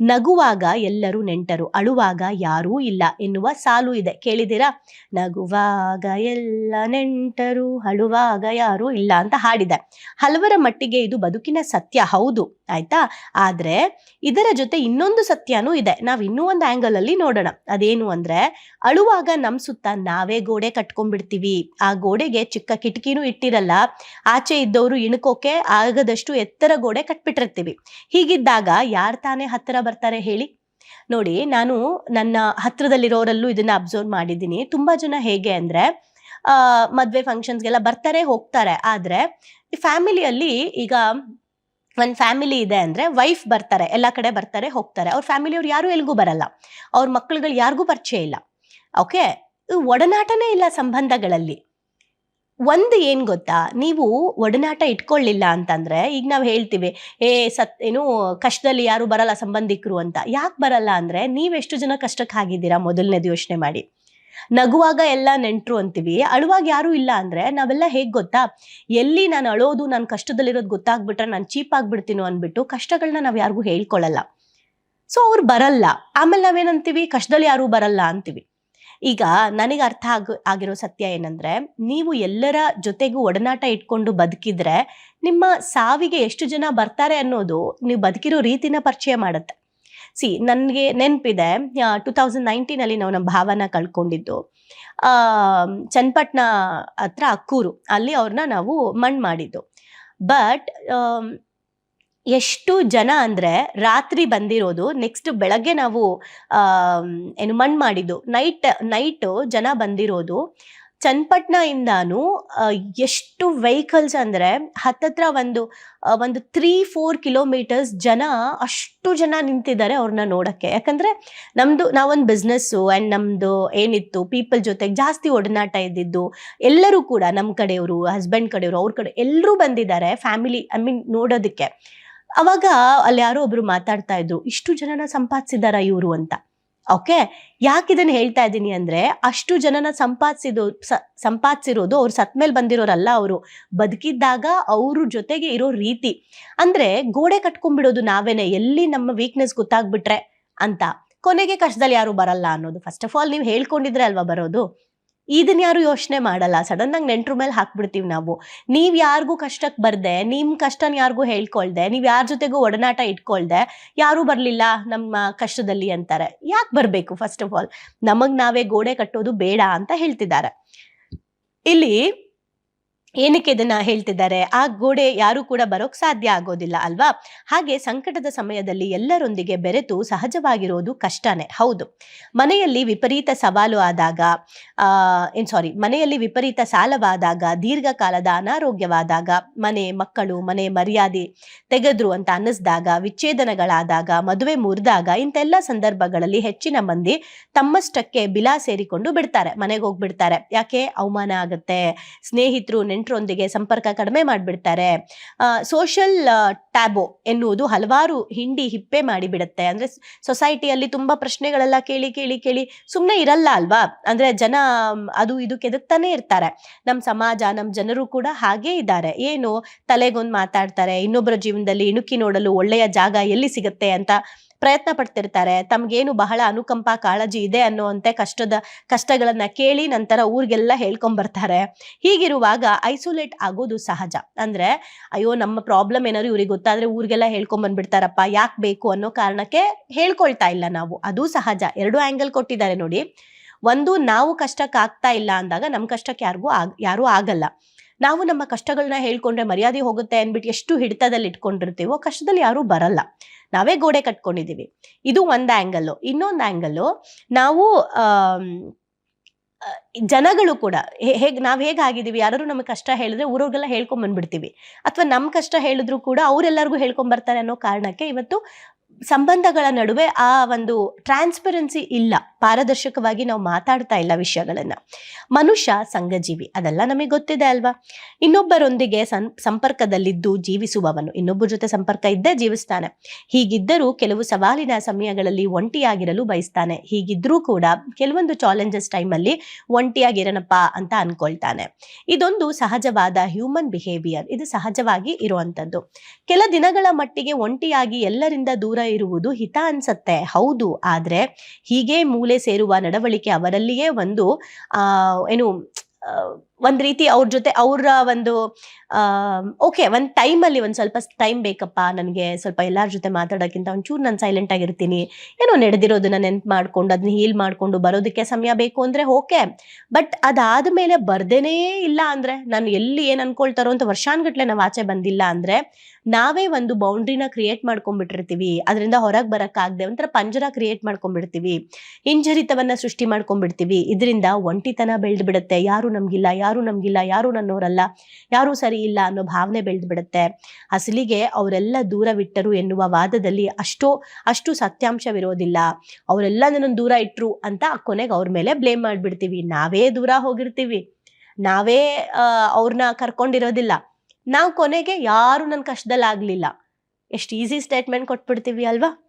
ನಗುವಾಗ ಎಲ್ಲರೂ ನೆಂಟರು, ಅಳುವಾಗ ಯಾರೂ ಇಲ್ಲ ಎನ್ನುವ ಸಾಲು ಇದೆ. ಕೇಳಿದಿರಾ ನಗುವಾಗ ಎಲ್ಲ ನೆಂಟರು, ಅಳುವಾಗ ಯಾರೂ ಇಲ್ಲ ಅಂತ ಹಾಡಿದೆ. ಹಲವರ ಮಟ್ಟಿಗೆ ಇದು ಬದುಕಿನ ಸತ್ಯ. ಹೌದು. ಆಯ್ತಾ? ಆದ್ರೆ ಇದರ ಜೊತೆ ಇನ್ನೊಂದು ಸತ್ಯನೂ ಇದೆ. ನಾವು ಇನ್ನೂ ಒಂದು ಆಂಗಲ್ ಅಲ್ಲಿ ನೋಡೋಣ. ಅದೇನು ಅಂದ್ರೆ, ಅಳುವಾಗ ನಮ್ ಸುತ್ತ ನಾವೇ ಗೋಡೆ ಕಟ್ಕೊಂಡ್ಬಿಡ್ತೀವಿ. ಆ ಗೋಡೆಗೆ ಚಿಕ್ಕ ಕಿಟಕಿನೂ ಇಟ್ಟಿರಲ್ಲ, ಆಚೆ ಇದ್ದವರು ಇಣುಕೋಕೆ ಆಗದಷ್ಟು ಎತ್ತರ ಗೋಡೆ ಕಟ್ಬಿಟ್ಟಿರ್ತೀವಿ. ಹೀಗಿದ್ದಾಗ ಯಾರ್ ತಾನೇ ಹತ್ತಿರ ಬರ್ತಾರೆ ಹೇಳಿ? ನೋಡಿ, ನಾನು ನನ್ನ ಹತ್ರದಲ್ಲಿರೋರಲ್ಲೂ ಇದನ್ನ ಅಬ್ಸರ್ವ್ ಮಾಡಿದ್ದೀನಿ. ತುಂಬಾ ಜನ ಹೇಗೆ ಅಂದ್ರೆ, ಆ, ಮದ್ವೆ ಫಂಕ್ಷನ್ಸ್ಗೆಲ್ಲ ಬರ್ತಾರೆ, ಹೋಗ್ತಾರೆ. ಆದ್ರೆ ಫ್ಯಾಮಿಲಿಯಲ್ಲಿ ಈಗ ಒಂದ್ ಫ್ಯಾಮಿಲಿ ಇದೆ ಅಂದರೆ ವೈಫ್ ಬರ್ತಾರೆ, ಎಲ್ಲ ಕಡೆ ಬರ್ತಾರೆ, ಹೋಗ್ತಾರೆ. ಅವ್ರ ಫ್ಯಾಮಿಲಿಯವ್ರು ಯಾರು ಎಲ್ಗೂ ಬರಲ್ಲ. ಅವ್ರ ಮಕ್ಕಳುಗಳು ಯಾರಿಗೂ ಪರಿಚಯ ಇಲ್ಲ. ಓಕೆ ಒಡನಾಟನೇ ಇಲ್ಲ ಸಂಬಂಧಗಳಲ್ಲಿ. ಒಂದು ಏನು ಗೊತ್ತಾ? ನೀವು ಒಡನಾಟ ಇಟ್ಕೊಳ್ಳಿಲ್ಲ ಅಂತಂದರೆ, ಈಗ ನಾವು ಹೇಳ್ತೀವಿ, ಏ, ಸತ್, ಏನು, ಕಷ್ಟದಲ್ಲಿ ಯಾರು ಬರಲ್ಲ ಸಂಬಂಧಿಕರು ಅಂತ. ಯಾಕೆ ಬರಲ್ಲ ಅಂದರೆ, ನೀವೆಷ್ಟು ಜನ ಕಷ್ಟಕ್ಕೆ ಆಗಿದ್ದೀರಾ ಮೊದಲನೇದು ಯೋಚನೆ ಮಾಡಿ. ನಗುವಾಗ ಎಲ್ಲ ನೆಂಟ್ರು ಅಂತೀವಿ. ಅಳುವಾಗ ಯಾರು ಇಲ್ಲ ಅಂದ್ರೆ ನಾವೆಲ್ಲ ಹೇಗ್ ಗೊತ್ತಾ? ಎಲ್ಲಿ ನಾನು ಅಳೋದು, ನಾನು ಕಷ್ಟದಲ್ಲಿರೋದು ಗೊತ್ತಾಗ್ಬಿಟ್ರೆ ನಾನು ಚೀಪ್ ಆಗ್ಬಿಡ್ತೀನೋ ಅಂದ್ಬಿಟ್ಟು ಕಷ್ಟಗಳನ್ನ ನಾವು ಯಾರಿಗೂ ಹೇಳ್ಕೊಳ್ಳಲ್ಲ ಸೊ ಅವ್ರು ಬರಲ್ಲ. ಆಮೇಲೆ ನಾವೇನಂತೀವಿ? ಕಷ್ಟದಲ್ಲಿ ಯಾರು ಬರಲ್ಲ ಅಂತೀವಿ. ಈಗ ನನಗೆ ಅರ್ಥ ಆಗ, ಆಗಿರೋ ಸತ್ಯ ಏನಂದ್ರೆ, ನೀವು ಎಲ್ಲರ ಜೊತೆಗೂ ಒಡನಾಟ ಇಟ್ಕೊಂಡು ಬದುಕಿದ್ರೆ ನಿಮ್ಮ ಸಾವಿಗೆ ಎಷ್ಟು ಜನ ಬರ್ತಾರೆ ಅನ್ನೋದು ನೀವು ಬದುಕಿರೋ ರೀತಿನ ಪರಿಚಯ ಮಾಡುತ್ತೆ. ಸಿ, ನನಗೆ ನೆನಪಿದೆ ಟೂ ತೌಸಂಡ್ ನೈನ್ಟೀನಲ್ಲಿ ನಾವು ನಮ್ಮ ಭಾವನ ಕಳ್ಕೊಂಡಿದ್ದು. ಚನ್ನಪಟ್ಟಣ ಹತ್ರ ಅಕ್ಕೂರು, ಅಲ್ಲಿ ಅವ್ರನ್ನ ನಾವು ಮಣ್ಣು ಮಾಡಿದ್ದು. ಬಟ್ ಎಷ್ಟು ಜನ ಅಂದ್ರೆ ರಾತ್ರಿ ಬಂದಿರೋದು ನೆಕ್ಸ್ಟ್ ಬೆಳಗ್ಗೆ ನಾವು ಏನು ಮಣ್ಣು ಮಾಡಿದ್ದು. ನೈಟ್ ನೈಟ್ ಜನ ಬಂದಿರೋದು. ಚನ್ನಪಟ್ಟಣ ಇಂದಾನು ಎಷ್ಟು ವೆಹಿಕಲ್ಸ್ ಅಂದ್ರೆ ಹತ್ತತ್ರ ಒಂದು ಒಂದು ತ್ರೀ ಫೋರ್ ಕಿಲೋಮೀಟರ್ಸ್ ಜನ ಅಷ್ಟು ಜನ ನಿಂತಿದ್ದಾರೆ ಅವ್ರನ್ನ ನೋಡಕ್ಕೆ. ಯಾಕಂದ್ರೆ ನಮ್ದು ನಾವೊಂದು ಬಿಸ್ನೆಸ್ಸು ಆ್ಯಂಡ್ ನಮ್ದು ಏನಿತ್ತು ಪೀಪಲ್ ಜೊತೆಗೆ ಜಾಸ್ತಿ ಒಡನಾಟ ಇದ್ದಿದ್ದು, ಎಲ್ಲರೂ ಕೂಡ ನಮ್ಮ ಕಡೆಯವರು ಹಸ್ಬೆಂಡ್ ಕಡೆಯವರು, ಅವ್ರ ಕಡೆ ಎಲ್ಲರೂ ಬಂದಿದ್ದಾರೆ ಫ್ಯಾಮಿಲಿ ಐ ಮೀನ್ ನೋಡೋದಕ್ಕೆ. ಅವಾಗ ಅಲ್ಲಿ ಯಾರೋ ಒಬ್ರು ಮಾತಾಡ್ತಾ ಇದ್ರು, ಇಷ್ಟು ಜನನ ಸಂಪಾದಿಸಿದಾರ ಇವರು ಅಂತ. ಓಕೆ ಯಾಕೆ ಇದನ್ನ ಹೇಳ್ತಾ ಇದ್ದೀನಿ ಅಂದ್ರೆ ಅಷ್ಟು ಜನನ ಸಂಪಾದಿಸಿದ ಸಂಪಾದಿಸಿರೋದು ಅವ್ರು ಸತ್ಮೇಲೆ ಬಂದಿರೋರಲ್ಲ ಅವರು. ಬದುಕಿದ್ದಾಗ ಅವ್ರ ಜೊತೆಗೆ ಇರೋ ರೀತಿ. ಅಂದ್ರೆ ಗೋಡೆ ಕಟ್ಕೊಂಡ್ಬಿಡೋದು ನಾವೇನೆ, ಎಲ್ಲಿ ನಮ್ಮ ವೀಕ್ನೆಸ್ ಗೊತ್ತಾಗ್ಬಿಟ್ರೆ ಅಂತ. ಕೊನೆಗೆ ಕಷ್ಟದಲ್ಲಿ ಯಾರು ಬರಲ್ಲ ಅನ್ನೋದು. ಫಸ್ಟ್ ಆಫ್ ಆಲ್ ನೀವು ಹೇಳ್ಕೊಂಡಿದ್ರೆ ಅಲ್ವಾ ಬರೋದು? ಇದನ್ನ ಯಾರು ಯೋಚನೆ ಮಾಡಲ್ಲ. ಸಡನ್ ಆಗಿ ನೆಂಟ್ರ ಮೇಲೆ ಹಾಕ್ಬಿಡ್ತೀವಿ ನಾವು. ನೀವ್ ಯಾರಿಗೂ ಕಷ್ಟಕ್ಕೆ ಬರ್ದೆ, ನಿಮ್ ಕಷ್ಟನ ಯಾರಿಗೂ ಹೇಳ್ಕೊಳ್ದೆ, ನೀವ್ ಯಾರ ಜೊತೆಗೂ ಒಡನಾಟ ಇಟ್ಕೊಳ್ದೆ, ಯಾರು ಬರ್ಲಿಲ್ಲ ನಮ್ಮ ಕಷ್ಟದಲ್ಲಿ ಅಂತಾರೆ. ಯಾಕೆ ಬರ್ಬೇಕು ಫಸ್ಟ್ ಆಫ್ ಆಲ್ ನಮಗ್ ನಾವೇ ಗೋಡೆ ಕಟ್ಟೋದು ಬೇಡ ಅಂತ ಹೇಳ್ತಿದ್ದಾರೆ. ಇಲ್ಲಿ ಏನಕ್ಕೆ ಇದನ್ನ ಹೇಳ್ತಿದ್ದಾರೆ? ಆ ಗೋಡೆ ಯಾರು ಕೂಡ ಬರೋಕ್ ಸಾಧ್ಯ ಆಗೋದಿಲ್ಲ ಅಲ್ವಾ? ಹಾಗೆ ಸಂಕಟದ ಸಮಯದಲ್ಲಿ ಎಲ್ಲರೊಂದಿಗೆ ಬೆರೆತು ಸಹಜವಾಗಿರೋದು ಕಷ್ಟನೇ. ಹೌದು. ಮನೆಯಲ್ಲಿ ವಿಪರೀತ ಸವಾಲು ಆದಾಗ ಏನ್ ಸಾರಿ ಮನೆಯಲ್ಲಿ ವಿಪರೀತ ಸಾಲವಾದಾಗ, ದೀರ್ಘಕಾಲದ ಅನಾರೋಗ್ಯವಾದಾಗ, ಮನೆ ಮಕ್ಕಳು, ಮನೆ ಮರ್ಯಾದೆ ತೆಗೆದ್ರು ಅಂತ ಅನ್ನಿಸ್ದಾಗ, ವಿಚ್ಛೇದನಗಳಾದಾಗ, ಮದುವೆ ಮುರಿದಾಗ, ಇಂತೆಲ್ಲ ಸಂದರ್ಭಗಳಲ್ಲಿ ಹೆಚ್ಚಿನ ಮಂದಿ ತಮ್ಮಷ್ಟಕ್ಕೆ ಬಿಲಾ ಸೇರಿಕೊಂಡು ಬಿಡ್ತಾರೆ. ಮನೆಗೆ ಹೋಗ್ಬಿಡ್ತಾರೆ. ಯಾಕೆ? ಅವಮಾನ ಆಗುತ್ತೆ. ಸ್ನೇಹಿತರು ನೆಂಟರೊಂದಿಗೆ ಸಂಪರ್ಕ ಕಡಿಮೆ ಮಾಡಿಬಿಡ್ತಾರೆ. ಸೋಷಲ್ ಟ್ಯಾಬೋ ಎನ್ನುವುದು ಹಲವಾರು ಹಿಂಡಿ ಹಿಪ್ಪೆ ಮಾಡಿಬಿಡುತ್ತೆ. ಅಂದರೆ ಸೊಸೈಟಿಯಲ್ಲಿ ತುಂಬ ಪ್ರಶ್ನೆಗಳೆಲ್ಲ ಕೇಳಿ ಕೇಳಿ ಕೇಳಿ ಸುಮ್ಮನೆ ಇರಲ್ಲ ಅಲ್ವಾ? ಅಂದರೆ ಜನ ಅದು ಇದು ಕೆದಕ್ತಾನೆ ಇರ್ತಾರೆ. ನಮ್ಮ ಸಮಾಜ ನಮ್ಮ ಜನರು ಕೂಡ ಹಾಗೇ ಇದ್ದಾರೆ. ಏನು ತಲೆಗೊಂದು ಮಾತಾಡ್ತಾರೆ ಇನ್ನೊಬ್ಬರ ಜೀವನದಲ್ಲಿ ಇಣುಕಿ ನೋಡಲು ಒಳ್ಳೆಯ ಜಾಗ ಎಲ್ಲಿ ಸಿಗುತ್ತೆ ಅಂತ ಪ್ರಯತ್ನ ಪಡ್ತಿರ್ತಾರೆ. ತಮ್ಗೇನು ಬಹಳ ಅನುಕಂಪ, ಕಾಳಜಿ ಇದೆ ಅನ್ನುವಂತೆ ಕಷ್ಟದ, ಕಷ್ಟಗಳನ್ನ ಕೇಳಿ ನಂತರ ಊರಿಗೆಲ್ಲ ಹೇಳ್ಕೊಂಬರ್ತಾರೆ. ಹೀಗಿರುವಾಗ ಐಸೋಲೇಟ್ ಆಗೋದು ಸಹಜ. ಅಂದ್ರೆ, ಅಯ್ಯೋ, ನಮ್ಮ ಪ್ರಾಬ್ಲಮ್ ಏನಾದ್ರು ಇವ್ರಿಗೆ ಗೊತ್ತಾದ್ರೆ ಊರಿಗೆಲ್ಲ ಹೇಳ್ಕೊಂಬಂದ್ಬಿಡ್ತಾರಪ್ಪ, ಯಾಕೆ ಬೇಕು ಅನ್ನೋ ಕಾರಣಕ್ಕೆ ಹೇಳ್ಕೊಳ್ತಾ ಇಲ್ಲ ನಾವು. ಅದು ಸಹಜ. ಎರಡು ಆಂಗಲ್ ಕೊಟ್ಟಿದ್ದಾರೆ ನೋಡಿ. ಒಂದು, ನಾವು ಕಷ್ಟಕ್ಕೆ ಆಗ್ತಾ ಇಲ್ಲ ಅಂದಾಗ ನಮ್ಮ ಕಷ್ಟಕ್ಕೆ ಯಾರಿಗೂ ಆಗ್, ಯಾರೂ ಆಗಲ್ಲ. ನಾವು ನಮ್ಮ ಕಷ್ಟಗಳನ್ನ ಹೇಳ್ಕೊಂಡ್ರೆ ಮರ್ಯಾದೆ ಹೋಗುತ್ತೆ ಅಂದ್ಬಿಟ್ಟು ಎಷ್ಟು ಹಿಡಿತದಲ್ಲಿ ಇಟ್ಕೊಂಡಿರ್ತೀವೋ ಕಷ್ಟದಲ್ಲಿ ಯಾರೂ ಬರಲ್ಲ. ನಾವೇ ಗೋಡೆ ಕಟ್ಕೊಂಡಿದ್ದೀವಿ. ಇದು ಒಂದು ಆ್ಯಂಗಲ್ಲು ಇನ್ನೊಂದು ಆ್ಯಂಗಲ್ಲು ನಾವು ಜನಗಳು ಕೂಡ ಹೇಗೆ, ನಾವು ಹೇಗೆ ಆಗಿದ್ದೀವಿ? ಯಾರು ನಮಗೆ ಕಷ್ಟ ಹೇಳಿದ್ರೆ ಊರವ್ರಿಗೆಲ್ಲ ಹೇಳ್ಕೊಂಡ್ ಬಂದ್ಬಿಡ್ತೀವಿ ಅಥವಾ ನಮ್ಮ ಕಷ್ಟ ಹೇಳಿದ್ರು ಕೂಡ ಅವರೆಲ್ಲರಿಗೂ ಹೇಳ್ಕೊಂಡ್ ಬರ್ತಾರೆ ಅನ್ನೋ ಕಾರಣಕ್ಕೆ ಇವತ್ತು ಸಂಬಂಧಗಳ ನಡುವೆ ಆ ಒಂದು ಟ್ರಾನ್ಸ್ಪರೆನ್ಸಿ ಇಲ್ಲ. ಪಾರದರ್ಶಕವಾಗಿ ನಾವು ಮಾತಾಡ್ತಾ ಇಲ್ಲ ವಿಷಯಗಳನ್ನ. ಮನುಷ್ಯ, ಸಂಘಜೀವಿ, ಅದೆಲ್ಲ ನಮಗೆ ಗೊತ್ತಿದೆ ಅಲ್ವಾ? ಇನ್ನೊಬ್ಬರೊಂದಿಗೆ ಸಂ, ಸಂಪರ್ಕದಲ್ಲಿದ್ದು ಜೀವಿಸುವವನು ಇನ್ನೊಬ್ಬರ ಜೊತೆ ಸಂಪರ್ಕ ಇದ್ದೇ ಜೀವಿಸ್ತಾನೆ. ಹೀಗಿದ್ದರೂ ಕೆಲವು ಸವಾಲಿನ ಸಮಯಗಳಲ್ಲಿ ಒಂಟಿಯಾಗಿರಲು ಬಯಸ್ತಾನೆ. ಹೀಗಿದ್ರೂ ಕೂಡ ಕೆಲವೊಂದು ಚಾಲೆಂಜಸ್ ಟೈಮಲ್ಲಿ ಒಂಟಿಯಾಗಿರನಪ್ಪ ಅಂತ ಅನ್ಕೊಳ್ತಾನೆ. ಇದೊಂದು ಸಹಜವಾದ ಹ್ಯೂಮನ್ ಬಿಹೇವಿಯರ್ ಇದು ಸಹಜವಾಗಿ ಇರುವಂತದ್ದು ಕೆಲ ದಿನಗಳ ಮಟ್ಟಿಗೆ ಒಂಟಿಯಾಗಿ ಎಲ್ಲರಿಂದ ದೂರ ಇರುವುದು ಹಿತ ಅನ್ಸತ್ತೆ. ಹೌದು ಆದ್ರೆ ಹೀಗೆ ಮೂಲೆ ಸೇರುವ ನಡವಳಿಕೆ ಅವರಲ್ಲಿಯೇ ಒಂದು ಏನು ಒಂದ್ ರೀತಿ ಅವ್ರ ಜೊತೆ ಅವರ ಒಂದು ಓಕೆ ಒಂದ್ ಟೈಮಲ್ಲಿ ಒಂದ್ ಸ್ವಲ್ಪ ಟೈಮ್ ಬೇಕಪ್ಪ ನನಗೆ ಸ್ವಲ್ಪ ಎಲ್ಲಾರ ಜೊತೆ ಮಾತಾಡೋಕ್ಕಿಂತ ಒಂಚೂರು ನಾನು ಸೈಲೆಂಟ್ ಆಗಿರ್ತೀನಿ. ಏನೋ ನಡೆದಿರೋದನ್ನ ನೆನ್ಪು ಮಾಡ್ಕೊಂಡು ಅದನ್ನ ಹೀಲ್ ಮಾಡ್ಕೊಂಡು ಬರೋದಕ್ಕೆ ಸಮಯ ಬೇಕು ಅಂದ್ರೆ ಓಕೆ ಬಟ್ ಅದಾದ ಮೇಲೆ ಬರ್ದೇನೇ ಇಲ್ಲ ಅಂದ್ರೆ, ನಾನು ಎಲ್ಲಿ ಏನ್ ಅನ್ಕೊಳ್ತಾರೋ ಅಂತ ವರ್ಷಾನ್ಗಟ್ಲೆ ನಾವು ಆಚೆ ಬಂದಿಲ್ಲ ಅಂದ್ರೆ, ನಾವೇ ಒಂದು ಬೌಂಡ್ರಿನ ಕ್ರಿಯೇಟ್ ಮಾಡ್ಕೊಂಡ್ಬಿಟ್ಟಿರ್ತೀವಿ. ಅದರಿಂದ ಹೊರಗೆ ಬರೋಕ್ಕಾಗದೆ ಒಂಥರ ಪಂಜರ ಕ್ರಿಯೇಟ್ ಮಾಡ್ಕೊಂಡ್ಬಿಡ್ತೀವಿ. ಹಿಂಜರಿತವನ್ನ ಸೃಷ್ಟಿ ಮಾಡ್ಕೊಂಡ್ಬಿಡ್ತೀವಿ. ಇದರಿಂದ ಒಂಟಿತನ ಬೆಳೆದು ಬಿಡುತ್ತೆ. ಯಾರು ನಮ್ಗಿಲ್ಲ ಯಾರು ನಮ್ಗಿಲ್ಲ, ಯಾರು ನನ್ನೋರಲ್ಲ, ಯಾರು ಸರಿ ಇಲ್ಲ ಅನ್ನೋ ಭಾವನೆ ಬೆಳೆದು ಬಿಡುತ್ತೆ ಅಸಲಿಗೆ ಅವರೆಲ್ಲ ದೂರವಿಟ್ಟರು ಎನ್ನುವ ವಾದದಲ್ಲಿ ಅಷ್ಟೋ, ಅಷ್ಟು ಸತ್ಯಾಂಶವಿರೋದಿಲ್ಲ. ಅವರೆಲ್ಲ ನನ್ನನ್ನು ದೂರ ಇಟ್ರು ಅಂತ ಕೊನೆಗೆ ಅವ್ರ ಮೇಲೆ ಬ್ಲೇಮ್ ಮಾಡಿಬಿಡ್ತೀವಿ. ನಾವೇ ದೂರ ಹೋಗಿರ್ತೀವಿ. ನಾವೇ ಅವ್ರನ್ನ ಕರ್ಕೊಂಡಿರೋದಿಲ್ಲ. ನಾವು ಕೊನೆಗೆ ಯಾರು ನನ್ನ ಕಷ್ಟದಲ್ಲಾಗಲಿಲ್ಲ. ಎಷ್ಟು ಈಸಿ ಸ್ಟೇಟ್ಮೆಂಟ್ ಕೊಟ್ಬಿಡ್ತೀವಿ ಅಲ್ವಾ?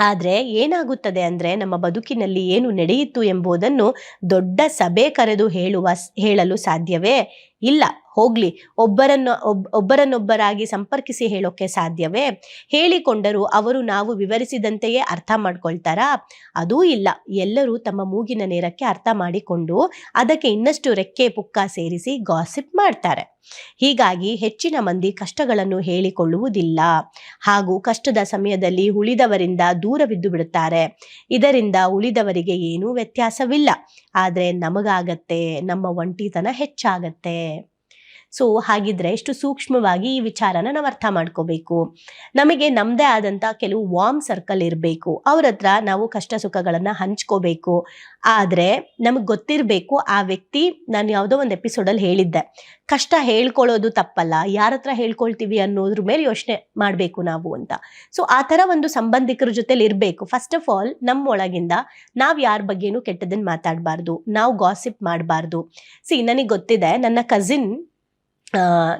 ಆದ್ರೆ ಏನಾಗುತ್ತದೆ ಅಂದರೆ ನಮ್ಮ ಬದುಕಿನಲ್ಲಿ ಏನು ನಡೆಯಿತು ಎಂಬುದನ್ನು ದೊಡ್ಡ ಸಭೆ ಕರೆದು ಹೇಳುವ ಹೇಳಲು ಸಾಧ್ಯವೇ? ಇಲ್ಲ, ಹೋಗ್ಲಿ, ಒಬ್ಬರನ್ನು, ಒಬ್, ಒಬ್ಬರನ್ನೊಬ್ಬರಾಗಿ ಸಂಪರ್ಕಿಸಿ ಹೇಳೋಕೆ ಸಾಧ್ಯವೇ? ಹೇಳಿಕೊಂಡರೂ ಅವರು ನಾವು ವಿವರಿಸಿದಂತೆಯೇ ಅರ್ಥ ಮಾಡ್ಕೊಳ್ತಾರಾ? ಅದೂ ಇಲ್ಲ, ಎಲ್ಲರೂ ತಮ್ಮ ಮೂಗಿನ ನೇರಕ್ಕೆ ಅರ್ಥ ಮಾಡಿಕೊಂಡು ಅದಕ್ಕೆ ಇನ್ನಷ್ಟು ರೆಕ್ಕೆ ಪುಕ್ಕ ಸೇರಿಸಿ ಗಾಸಿಪ್ ಮಾಡ್ತಾರೆ. ಹೀಗಾಗಿ ಹೆಚ್ಚಿನ ಮಂದಿ ಕಷ್ಟಗಳನ್ನು ಹೇಳಿಕೊಳ್ಳುವುದಿಲ್ಲ. ಹಾಗೂ ಕಷ್ಟದ ಸಮಯದಲ್ಲಿ ಉಳಿದವರಿಂದ ದೂರವಿದ್ದು ಬಿಡುತ್ತಾರೆ. ಇದರಿಂದ ಉಳಿದವರಿಗೆ ಏನೂ ವ್ಯತ್ಯಾಸವಿಲ್ಲ. ಆದರೆ ನಮಗಾಗತ್ತೆ, ನಮ್ಮ ಒಂಟಿತನ ಹೆಚ್ಚಾಗತ್ತೆ. ಸೊ ಹಾಗಿದ್ರೆ ಎಷ್ಟು ಸೂಕ್ಷ್ಮವಾಗಿ ಈ ವಿಚಾರನ ನಾವು ಅರ್ಥ ಮಾಡ್ಕೋಬೇಕು. ನಮಗೆ ನಮ್ಮದೇ ಆದಂಥ ಕೆಲವು ವಾರ್ಮ್ ಸರ್ಕಲ್ ಇರಬೇಕು. ಅವ್ರ ಹತ್ರ ನಾವು ಕಷ್ಟ ಸುಖಗಳನ್ನು ಹಂಚ್ಕೋಬೇಕು. ಆದರೆ ನಮಗೆ ಗೊತ್ತಿರಬೇಕು ಆ ವ್ಯಕ್ತಿ ನಾನು ಯಾವುದೋ ಒಂದು ಎಪಿಸೋಡಲ್ಲಿ ಹೇಳಿದ್ದೆ. ಕಷ್ಟ ಹೇಳ್ಕೊಳ್ಳೋದು ತಪ್ಪಲ್ಲ, ಯಾರ ಹತ್ರ ಹೇಳ್ಕೊಳ್ತೀವಿ ಅನ್ನೋದ್ರ ಮೇಲೆ ಯೋಚನೆ ಮಾಡಬೇಕು ನಾವು ಅಂತ. ಸೊ ಆ ಥರ ಒಂದು ಸಂಬಂಧಿಕರ ಜೊತೆಲಿ ಇರಬೇಕು. ಫಸ್ಟ್ ಆಫ್ ಆಲ್ ನಮ್ಮ ಒಳಗಿಂದ ನಾವು ಯಾರ ಬಗ್ಗೆನೂ ಕೆಟ್ಟದನ್ನು ಮಾತಾಡಬಾರ್ದು. ನಾವು ಗಾಸಿಪ್ ಮಾಡಬಾರ್ದು. ಸಿ ನನಗೆ ಗೊತ್ತಿದೆ, ನನ್ನ ಕಸಿನ್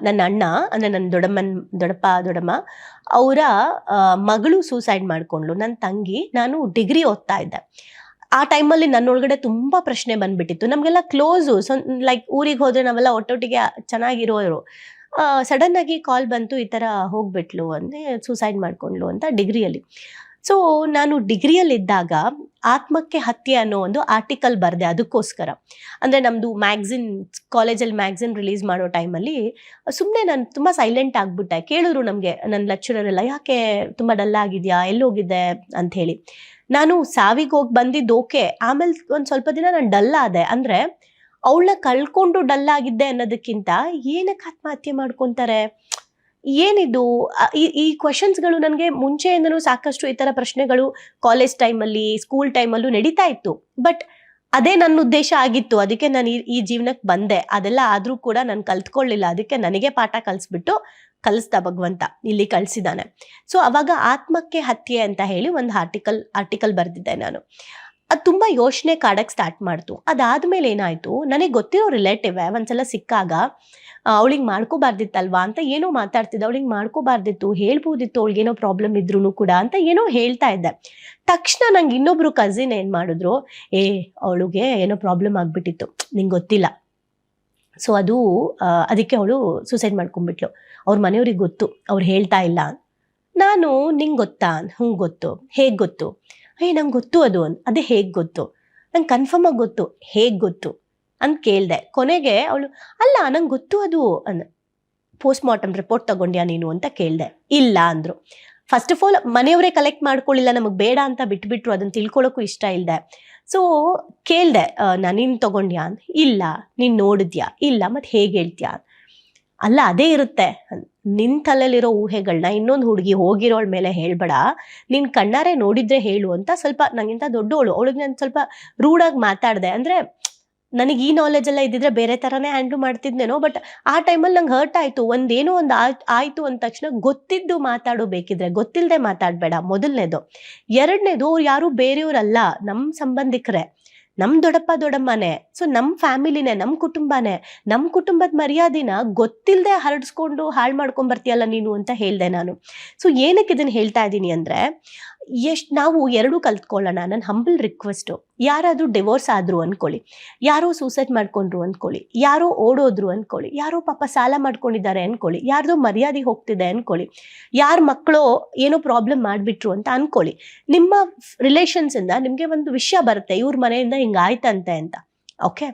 ನನ್ನ ಅಣ್ಣ, ಅಂದರೆ ನನ್ನ ದೊಡ್ಡಮ್ಮನ, ದೊಡ್ಡಪ್ಪ, ದೊಡ್ಡಮ್ಮ, ಅವರ ಮಗಳು ಸೂಸೈಡ್ ಮಾಡಿಕೊಂಡ್ಳು. ನನ್ನ ತಂಗಿ, ನಾನು ಡಿಗ್ರಿ ಓದ್ತಾ ಇದ್ದೆ. ಆ ಟೈಮಲ್ಲಿ ನನ್ನೊಳಗಡೆ ತುಂಬ ಪ್ರಶ್ನೆ ಬಂದ್ಬಿಟ್ಟಿತ್ತು. ನಮಗೆಲ್ಲ ಕ್ಲೋಸು ಸೊ ಲೈಕ್ ಊರಿಗೆ ಹೋದರೆ ನಾವೆಲ್ಲ ಒಟ್ಟೊಟ್ಟಿಗೆ ಚೆನ್ನಾಗಿರೋರು. ಸಡನ್ನಾಗಿ ಕಾಲ್ ಬಂತು, ಈ ಥರ ಹೋಗ್ಬಿಟ್ಲು, ಅಂದರೆ ಸೂಸೈಡ್ ಮಾಡಿಕೊಂಡ್ಳು ಅಂತ ಡಿಗ್ರಿಯಲ್ಲಿ ಸೊ ನಾನು ಡಿಗ್ರಿಯಲ್ಲಿದ್ದಾಗ ಆತ್ಮಕ್ಕೆ ಹತ್ಯೆ ಅನ್ನೋ ಒಂದು ಆರ್ಟಿಕಲ್ ಬರೆದೆ ಅದಕ್ಕೋಸ್ಕರ. ಅಂದರೆ ನಮ್ಮದು ಮ್ಯಾಗ್ಝಿನ್ ಕಾಲೇಜಲ್ಲಿ ಮ್ಯಾಗ್ಝಿನ್ ರಿಲೀಸ್ ಮಾಡೋ ಟೈಮಲ್ಲಿ ಸುಮ್ಮನೆ ನಾನು ತುಂಬ ಸೈಲೆಂಟ್ ಆಗಿಬಿಟ್ಟೆ. ಕೇಳಿದ್ರು ನಮಗೆ ನನ್ನ ಲೆಕ್ಚರರೆಲ್ಲ ಯಾಕೆ ತುಂಬ ಡಲ್ ಆಗಿದೆಯಾ? ಎಲ್ಲಿ ಹೋಗಿದ್ದೆ ಅಂತ ಹೇಳಿ ನಾನು ಸಾವಿಗೆ ಹೋಗಿ ಬಂದಿದ್ದು ಓಕೆ ಆಮೇಲೆ ಒಂದು ಸ್ವಲ್ಪ ದಿನ ನಾನು ಡಲ್ ಆದೆ. ಅಂದರೆ ಅವಳನ್ನ ಕಳ್ಕೊಂಡು ಡಲ್ ಆಗಿದ್ದೆ ಅನ್ನೋದಕ್ಕಿಂತ ಏನಕ್ಕೆ ಆತ್ಮಹತ್ಯೆ ಮಾಡ್ಕೊತಾರೆ? ಏನಿದು? ಈ ಈ ಕ್ವಶನ್ಸ್ಗಳು ನನಗೆ ಮುಂಚೆಯಿಂದನೂ ಸಾಕಷ್ಟು ಈ ಥರ ಪ್ರಶ್ನೆಗಳು ಕಾಲೇಜ್ ಟೈಮಲ್ಲಿ ಸ್ಕೂಲ್ ಟೈಮಲ್ಲೂ ನಡೀತಾ ಇತ್ತು. ಬಟ್ ಅದೇ ನನ್ನ ಉದ್ದೇಶ ಆಗಿತ್ತು. ಅದಕ್ಕೆ ನಾನು ಈ ಈ ಜೀವನಕ್ಕೆ ಬಂದೆ. ಅದೆಲ್ಲ ಆದರೂ ಕೂಡ ನಾನು ಕಲ್ತ್ಕೊಳ್ಳಿಲ್ಲ. ಅದಕ್ಕೆ ನನಗೆ ಪಾಠ ಕಲಿಸ್ಬಿಟ್ಟು ಕಲಿಸ್ದ ಭಗವಂತ. ಇಲ್ಲಿ ಕಳಿಸಿದ್ದಾನೆ. ಸೊ ಅವಾಗ ಆತ್ಮಕ್ಕೆ ಹತ್ಯೆ ಅಂತ ಹೇಳಿ ಒಂದು ಆರ್ಟಿಕಲ್ ಆರ್ಟಿಕಲ್ ಬರೆದಿದ್ದೆ ನಾನು. ಅದು ತುಂಬ ಯೋಚನೆ ಕಾಡಕ್ಕೆ ಸ್ಟಾರ್ಟ್ ಮಾಡ್ತು. ಅದಾದ್ಮೇಲೆ ಏನಾಯಿತು, ನನಗೆ ಗೊತ್ತಿರೋ ರಿಲೇಟಿವ್ ಒಂದ್ಸಲ ಸಿಕ್ಕಾಗ ಅವಳಿಗೆ ಮಾಡ್ಕೋಬಾರ್ದಿತ್ತಲ್ವಾ? ಅಂತ ಏನೋ ಮಾತಾಡ್ತಿದ್ದೆ. ಅವಳಿಗೆ ಮಾಡ್ಕೋಬಾರ್ದಿತ್ತು, ಹೇಳ್ಬೋದಿತ್ತು ಏನೋ ಪ್ರಾಬ್ಲಮ್ ಇದ್ರೂ ಕೂಡ, ಅಂತ ಏನೋ ಹೇಳ್ತಾ ಇದ್ದೆ. ತಕ್ಷಣ ನಂಗೆ ಇನ್ನೊಬ್ರು ಕಸಿನ್ ಏನು ಮಾಡಿದ್ರು, ಏ, ಅವಳಿಗೆ ಏನೋ ಪ್ರಾಬ್ಲಮ್ ಆಗ್ಬಿಟ್ಟಿತ್ತು, ನಿಂಗೆ ಗೊತ್ತಿಲ್ಲ. ಸೊ ಅದು ಅದಕ್ಕೆ ಅವಳು ಸೂಸೈಡ್ ಮಾಡ್ಕೊಂಡ್ಬಿಟ್ಲು. ಅವ್ರ ಮನೆಯವ್ರಿಗೆ ಗೊತ್ತು, ಅವ್ರು ಹೇಳ್ತಾ ಇಲ್ಲ. ನಾನು ನಿಂಗೆ ಗೊತ್ತಾ? ಹ್ಞೂ ಗೊತ್ತು? ಹೇಗೆ ಗೊತ್ತು? ಏ ನಂಗೆ ಗೊತ್ತು ಅದು. ಅಂದ್ ಅದೇ ಹೇಗೆ ಗೊತ್ತು? ನಂಗೆ ಕನ್ಫರ್ಮ್ ಆಗಿ ಗೊತ್ತು. ಹೇಗೆ ಗೊತ್ತು? ಅಂತ ಕೇಳಿದೆ. ಕೊನೆಗೆ ಅವಳು, ಅಲ್ಲ, ನಂಗೆ ಗೊತ್ತು ಅದು. ಅಂದ ಪೋಸ್ಟ್ ಮಾರ್ಟಮ್ ರಿಪೋರ್ಟ್ ತಗೊಂಡ್ಯಾ ನೀನು? ಅಂತ ಕೇಳಿದೆ. ಇಲ್ಲ ಅಂದರು. ಫಸ್ಟ್ ಆಫ್ ಆಲ್ ಮನೆಯವರೇ ಕಲೆಕ್ಟ್ ಮಾಡ್ಕೊಳ್ಳಿಲ್ಲ. ನಮಗೆ ಬೇಡ ಅಂತ ಬಿಟ್ಬಿಟ್ರು. ಅದನ್ನು ತಿಳ್ಕೊಳ್ಳೋಕ್ಕೂ ಇಷ್ಟ ಇಲ್ಲದೆ ಸೊ ಕೇಳಿದೆ ನೀನು ತಗೊಂಡ್ಯಾ? ಅಂತ ಇಲ್ಲ. ನೀನು ನೋಡಿದ್ಯಾ? ಇಲ್ಲ ಮತ್ತು ಹೇಗೆ ಹೇಳ್ತೀಯಾ? ಅಲ್ಲ, ಅದೇ ಇರುತ್ತೆ. ನಿನ್ ತಲೆಯಲ್ಲಿರೋ ಊಹೆಗಳನ್ನ ಇನ್ನೊಂದು ಹುಡುಗಿ ಹೋಗಿರೋಳ ಮೇಲೆ ಹೇಳ್ಬೇಡ. ನಿನ್ ಕಣ್ಣಾರೆ ನೋಡಿದ್ರೆ ಹೇಳು ಅಂತ ಸ್ವಲ್ಪ ನನಗಿಂತ ದೊಡ್ಡವಳು. ಅವಳಿಗೆ ನಾನು ಸ್ವಲ್ಪ ರೂಡಾಗಿ ಮಾತಾಡಿದೆ. ಅಂದ್ರೆ ನನಗೆ ಈ ನಾಲೆಜ್ ಎಲ್ಲ ಇದ್ದಿದ್ರೆ ಬೇರೆ ಥರನೇ ಹ್ಯಾಂಡಲ್ ಮಾಡ್ತಿದ್ನೇನೋ ಬಟ್ ಆ ಟೈಮಲ್ಲಿ ನಂಗೆ ಹರ್ಟ್ ಆಯ್ತು. ಒಂದೇನೋ ಒಂದು ಆಯಿತು ಅಂದ ತಕ್ಷಣ ಗೊತ್ತಿದ್ದು ಮಾತಾಡೋಬೇಕಿದ್ರೆ ಗೊತ್ತಿಲ್ಲದೆ ಮಾತಾಡಬೇಡ ಮೊದಲನೇದು. ಎರಡನೇದು, ಅವ್ರು ಯಾರು ಬೇರೆಯವರಲ್ಲ ನಮ್ಮ ಸಂಬಂಧಿಕರೇ. ನಮ್ಮ ದೊಡ್ಡಪ್ಪ ದೊಡ್ಡಮ್ಮನೇ ಸೊ ನಮ್ಮ ಫ್ಯಾಮಿಲಿನೇ ನಮ್ಮ ಕುಟುಂಬನೇ ನಮ್ಮ ಕುಟುಂಬದ ಮರ್ಯಾದೆನ ಗೊತ್ತಿಲ್ಲದೆ ಹರಡಿಸ್ಕೊಂಡು ಹಾಳು ಮಾಡ್ಕೊಂಡ್ ಬರ್ತೀಯಲ್ಲ ನೀನು ಅಂತ ಹೇಳಿದೆ ನಾನು. ಸೊ ಏನಕ್ಕೆ ಇದನ್ನು ಹೇಳ್ತಾ ಇದ್ದೀನಿ ಅಂದರೆ ಎಷ್ಟು ನಾವು ಎರಡೂ ಕಲ್ತ್ಕೊಳ್ಳೋಣ, ನನ್ನ ಹಂಬಲ್ ರಿಕ್ವೆಸ್ಟು ಯಾರಾದರೂ ಡಿವೋರ್ಸ್ ಆದರು ಅಂದ್ಕೊಳ್ಳಿ ಯಾರೋ ಸೂಸೈಡ್ ಮಾಡ್ಕೊಂಡ್ರು ಅಂದ್ಕೊಳ್ಳಿ ಯಾರೋ ಓಡೋದ್ರು ಅಂದ್ಕೊಳ್ಳಿ ಯಾರೋ ಪಾಪ ಸಾಲ ಮಾಡ್ಕೊಂಡಿದ್ದಾರೆ ಅಂದ್ಕೊಳ್ಳಿ ಯಾರ್ದೋ ಮರ್ಯಾದೆ ಹೋಗ್ತಿದೆ ಅಂದ್ಕೊಳ್ಳಿ ಯಾರ ಮಕ್ಕಳು ಏನೋ ಪ್ರಾಬ್ಲಮ್ ಮಾಡಿಬಿಟ್ರು ಅಂತ ಅಂದ್ಕೊಳ್ಳಿ ನಿಮ್ಮ ರಿಲೇಷನ್ಸಿಂದ ನಿಮಗೆ ಒಂದು ವಿಷಯ ಬರುತ್ತೆ. ಇವ್ರ ಮನೆಯಿಂದ ಹಿಂಗಾಯ್ತಂತೆ ಅಂತ. ಓಕೆ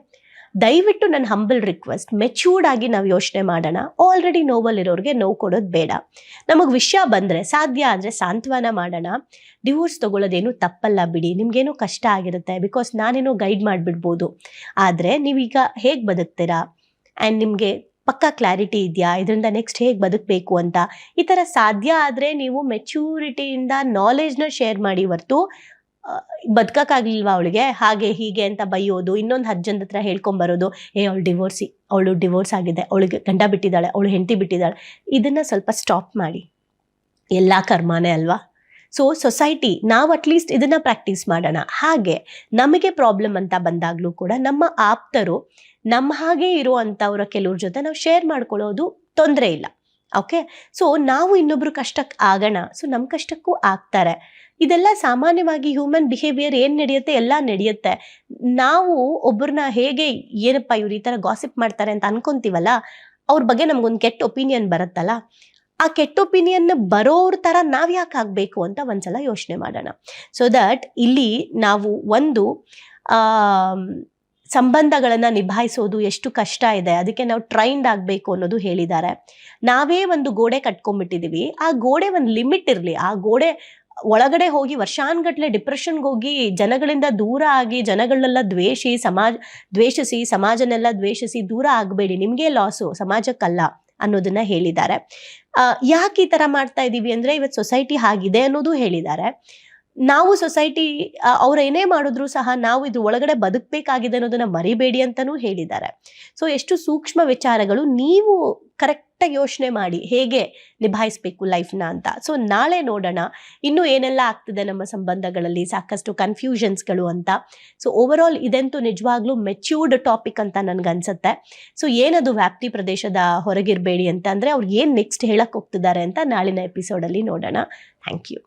ದಯವಿಟ್ಟು ನನ್ನ ಹಂಬಲ್ ರಿಕ್ವೆಸ್ಟ್ ಮೆಚ್ಯೂರ್ಡ್ ಆಗಿ ನಾವು ಯೋಚನೆ ಮಾಡೋಣ. ಆಲ್ರೆಡಿ ನೋವಲ್ಲಿರೋರಿಗೆ ನೋವು ಕೊಡೋದು ಬೇಡ. ನಮಗೆ ವಿಷಯ ಬಂದರೆ, ಸಾಧ್ಯ ಆದರೆ ಸಾಂತ್ವನ ಮಾಡೋಣ. ಡಿವೋರ್ಸ್ ತೊಗೊಳ್ಳೋದೇನು ತಪ್ಪಲ್ಲ ಬಿಡಿ. ನಿಮಗೇನೋ ಕಷ್ಟ ಆಗಿರುತ್ತೆ? ಬಿಕಾಸ್ ನಾನೇನೋ ಗೈಡ್ ಮಾಡಿಬಿಡ್ಬೋದು. ಆದರೆ ನೀವೀಗ ಹೇಗೆ ಬದುಕ್ತೀರಾ? ಆ್ಯಂಡ್ ನಿಮಗೆ ಪಕ್ಕಾ ಕ್ಲಾರಿಟಿ ಇದೆಯಾ? ಇದರಿಂದ ನೆಕ್ಸ್ಟ್ ಹೇಗೆ ಬದುಕಬೇಕು ಅಂತ? ಈ ಥರ ಸಾಧ್ಯ ಆದರೆ ನೀವು ಮೆಚ್ಯೂರಿಟಿಯಿಂದ ನಾಲೆಜ್ನ ಶೇರ್ ಮಾಡಿ ಹೊರ್ತು ಬದುಕಕ್ಕಾಗ್ಲಿಲ್ವಾ ಅವಳಿಗೆ? ಹಾಗೆ ಹೀಗೆ ಅಂತ ಬೈಯೋದು, ಇನ್ನೊಂದು ಹತ್ತು ಜನದ ಹತ್ರ ಹೇಳ್ಕೊಂಬರೋದು, ಏ, ಅವಳು ಡಿವೋರ್ಸಿ ಅವಳು ಡಿವೋರ್ಸ್ ಆಗಿದೆ, ಅವಳಿಗೆ ಗಂಡ ಬಿಟ್ಟಿದ್ದಾಳೆ, ಅವಳು ಹೆಂಡತಿ ಬಿಟ್ಟಿದ್ದಾಳೆ. ಇದನ್ನು ಸ್ವಲ್ಪ ಸ್ಟಾಪ್ ಮಾಡಿ. ಎಲ್ಲ ಕರ್ಮಾನೇ ಅಲ್ವಾ? ಸೊ ಸೊಸೈಟಿ ನಾವು ಅಟ್ಲೀಸ್ಟ್ ಇದನ್ನು ಪ್ರಾಕ್ಟೀಸ್ ಮಾಡೋಣ. ಹಾಗೆ, ನಮಗೆ ಪ್ರಾಬ್ಲಮ್ ಅಂತ ಬಂದಾಗಲೂ ಕೂಡ ನಮ್ಮ ಆಪ್ತರು ನಮ್ಮ ಹಾಗೆ ಇರುವಂಥವ್ರ ಕೆಲವ್ರ ಜೊತೆ ನಾವು ಶೇರ್ ಮಾಡ್ಕೊಳ್ಳೋದು ತೊಂದರೆ ಇಲ್ಲ. ಓಕೆ ಸೊ ನಾವು ಇನ್ನೊಬ್ರು ಕಷ್ಟಕ್ಕೆ ಆಗೋಣ. ಸೊ ನಮ್ಮ ಕಷ್ಟಕ್ಕೂ ಆಗ್ತಾರೆ. ಇದೆಲ್ಲ ಸಾಮಾನ್ಯವಾಗಿ ಹ್ಯೂಮನ್ ಬಿಹೇವಿಯರ್ ಏನು ನಡೆಯುತ್ತೆ? ಎಲ್ಲ ನಡೆಯುತ್ತೆ. ನಾವು ಒಬ್ಬರನ್ನ ಹೇಗೆ ಏನಪ್ಪ ಇವ್ರು ಈ ಥರ ಗಾಸಿಪ್ ಮಾಡ್ತಾರೆ ಅಂತ ಅನ್ಕೊಂತೀವಲ್ಲ, ಅವ್ರ ಬಗ್ಗೆ ನಮ್ಗೊಂದು ಕೆಟ್ಟ ಒಪಿನಿಯನ್ ಬರುತ್ತಲ್ಲ, ಆ ಕೆಟ್ಟ ಒಪಿನಿಯನ್ ಬರೋರ ಥರ ನಾವು ಯಾಕೆ ಆಗಬೇಕು ಅಂತ ಒಂದ್ಸಲ ಯೋಚನೆ ಮಾಡೋಣ. ಸೊ ದಟ್ ಇಲ್ಲಿ ನಾವು ಒಂದು ಸಂಬಂಧಗಳನ್ನು ನಿಭಾಯಿಸೋದು ಎಷ್ಟು ಕಷ್ಟ ಇದೆ, ಅದಕ್ಕೆ ನಾವು ಟ್ರೈನ್ಡ್ ಆಗಬೇಕು ಅನ್ನೋದು ಹೇಳಿದ್ದಾರೆ. ನಾವೇ ಒಂದು ಗೋಡೆ ಕಟ್ಕೊಂಡ್ಬಿಟ್ಟಿದೀವಿ. ಆ ಗೋಡೆ ಒಂದು ಲಿಮಿಟ್ ಇರಲಿ. ಆ ಗೋಡೆ ಒಳಗಡೆ ಹೋಗಿ ವರ್ಷಾನ್ಗಟ್ಲೆ ಡಿಪ್ರೆಷನ್ಗೆ ಹೋಗಿ ಜನಗಳಿಂದ ದೂರ ಆಗಿ ಜನಗಳನ್ನೆಲ್ಲ ದ್ವೇಷಿ ಸಮಾಜ, ದ್ವೇಷಿಸಿ, ಸಮಾಜನೆಲ್ಲ ದ್ವೇಷಿಸಿ ದೂರ ಆಗಬೇಡಿ, ನಿಮಗೆ ಲಾಸು ಸಮಾಜಕ್ಕಲ್ಲ ಅನ್ನೋದನ್ನ ಹೇಳಿದ್ದಾರೆ. ಯಾಕೆ ಈ ಥರ ಮಾಡ್ತಾ ಇದ್ದೀವಿ ಅಂದ್ರೆ ಇವತ್ತು ಸೊಸೈಟಿ ಹಾಗಿದೆ ಅನ್ನೋದು ಹೇಳಿದ್ದಾರೆ. ನಾವು ಸೊಸೈಟಿ ಅವ್ರು ಏನೇ ಮಾಡಿದ್ರು ಸಹ ನಾವು ಇದು ಒಳಗಡೆ ಬದುಕಬೇಕಾಗಿದೆ ಅನ್ನೋದನ್ನ ಮರಿಬೇಡಿ ಅಂತಾನೂ ಹೇಳಿದ್ದಾರೆ. ಸೊ ಎಷ್ಟು ಸೂಕ್ಷ್ಮ ವಿಚಾರಗಳು ನೀವು ಕರೆಕ್ಟಾಗಿ ಯೋಚನೆ ಮಾಡಿ ಹೇಗೆ ನಿಭಾಯಿಸ್ಬೇಕು ಲೈಫ್ನ ಅಂತ. ಸೊ ನಾಳೆ ನೋಡೋಣ. ಇನ್ನೂ ಏನೆಲ್ಲ ಆಗ್ತಿದೆ ನಮ್ಮ ಸಂಬಂಧಗಳಲ್ಲಿ ಸಾಕಷ್ಟು ಕನ್ಫ್ಯೂಷನ್ಸ್ಗಳು ಅಂತ. ಸೊ ಓವರ್ ಆಲ್ ಇದಂತೂ ನಿಜವಾಗ್ಲೂ ಮೆಚ್ಯೂರ್ಡ್ ಟಾಪಿಕ್ ಅಂತ ನನ್ಗನ್ಸುತ್ತೆ. ಸೊ ಏನದು ವ್ಯಾಪ್ತಿ ಪ್ರದೇಶದ ಹೊರಗಿರಬೇಡಿ ಅಂತ ಅಂದರೆ ಅವ್ರು ಏನು ನೆಕ್ಸ್ಟ್ ಹೇಳಕ್ಕೆ ಹೋಗ್ತಿದ್ದಾರೆ ಅಂತ ನಾಳಿನ ಎಪಿಸೋಡಲ್ಲಿ ನೋಡೋಣ. Thank you